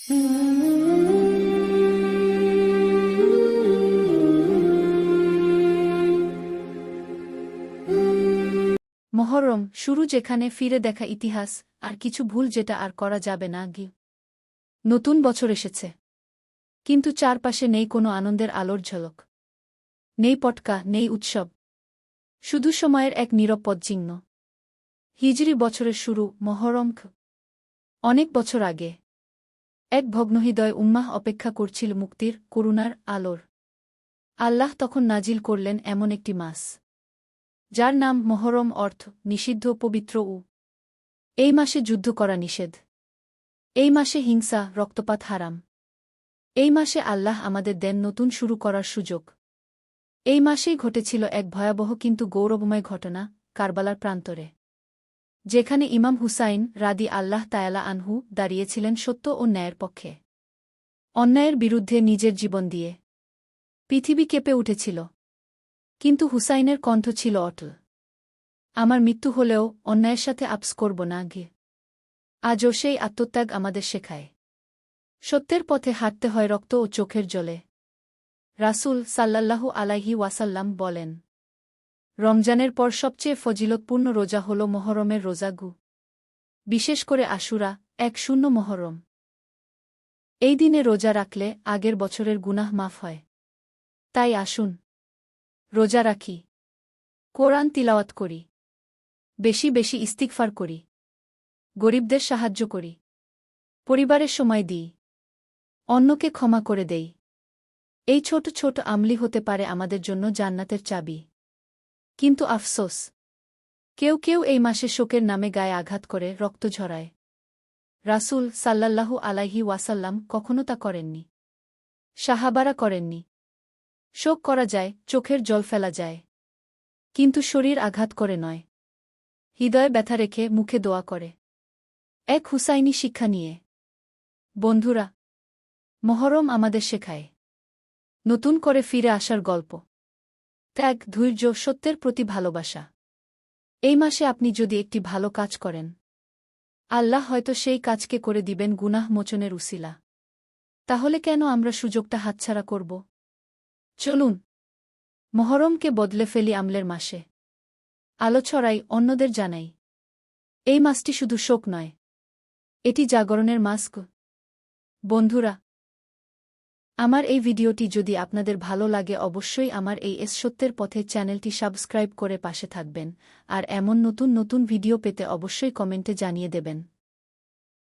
মহরম, শুরু যেখানে ফিরে দেখা ইতিহাস, আর কিছু ভুল যেটা আর করা যাবে না গি নতুন বছর এসেছে। কিন্তু চারপাশে নেই কোনো আনন্দের আলোর ঝলক। নেই পটকা, নেই উৎসব। শুধু সময়ের এক নিরপদ চিহ্ন। হিজরি বছরের শুরু, মহরম অনেক বছর আগে। এক ভগ্নহৃদয় উম্মাহ অপেক্ষা করছিল মুক্তির, করুণার আলোর। আল্লাহ তখন নাজিল করলেন এমন একটি মাস। যার নাম মহরম অর্থ নিষিদ্ধ পবিত্র উ। এই মাসে যুদ্ধ করা নিষেধ। এই মাসে হিংসা, রক্তপাত হারাম। এই মাসে আল্লাহ আমাদের দেন নতুন শুরু করার সুযোগ। এই মাসেই ঘটেছিল এক ভয়াবহ কিন্তু গৌরবময় ঘটনা কারবালার প্রান্তরে। যেখানে ইমাম হুসাইন রাদি আল্লাহ তায়ালা আনহু দাঁড়িয়েছিলেন সত্য ও ন্যায়ের পক্ষে। অন্যায়ের বিরুদ্ধে নিজের জীবন দিয়ে। পৃথিবী কেঁপে উঠেছিল। কিন্তু হুসাইনের কণ্ঠ ছিল অটল। আমার মৃত্যু হলেও অন্যায়ের সাথে আপস করব না গে আজও সেই আত্মত্যাগ আমাদের শেখায়। সত্যের পথে হাঁটতে হয় রক্ত ও চোখের জলে। রাসূল সাল্লাল্লাহু আলাইহি ওয়াসাল্লাম বলেন। রমজানের পর সবচেয়ে ফজিলতপূর্ণ রোজা হল মহরমের রোজাগু। বিশেষ করে আশুরা, এক শূন্য মহরম। এই দিনে রোজা রাখলে আগের বছরের গুনাহ মাফ হয়। তাই আসুন, রোজা রাখি, কোরআন তিলাওয়াত করি, বেশি বেশি ইস্তিকফার করি, গরিবদের সাহায্য করি, পরিবারের সময় দিই, অন্যকে ক্ষমা করে দেই। এই ছোট ছোট আমলি হতে পারে আমাদের জন্য জান্নাতের চাবি। কিন্তু আফসোস। কেউ কেউ এই মাসে শোকের নামে গায়ে আঘাত করে, রক্ত ঝরায়। রাসূল সাল্লাল্লাহু আলাইহি ওয়াসাল্লাম কখনো তা করেননি। সাহাবারা করেননি। শোক করা যায়, চোখের জল ফেলা যায়। কিন্তু শরীর আঘাত করে নয়। হৃদয়ে ব্যথা রেখে মুখে দোয়া করে। এক হুসাইনি শিক্ষা নিয়ে। বন্ধুরা, মহরম আমাদের শেখায়। নতুন করে ফিরে আসার গল্প। ত্যাগ, ধৈর্য, সত্যের প্রতি ভালোবাসা। এই মাসে আপনি যদি একটি ভালো কাজ করেন, আল্লাহ হয়তো সেই কাজকে করে দিবেন গুনাহ মোচনের উসিলা। তাহলে কেন আমরা সুযোগটা হাতছাড়া করব? চলুন, মহরমকে বদলে ফেলি আমলের মাসে। আলো ছড়াই অন্যদের জানাই, এই মাসটি শুধু শোক নয়, এটি জাগরণের মাস্ক। বন্ধুরা আমার এই ভিডিওটি যদি আপনাদের ভালো লাগে অবশ্যই আমার এই এস সত্যের পথে চ্যানেলটি সাবস্ক্রাইব করে পাশে থাকবেন। আর এমন নতুন নতুন ভিডিও পেতে অবশ্যই কমেন্টে জানিয়ে দেবেন।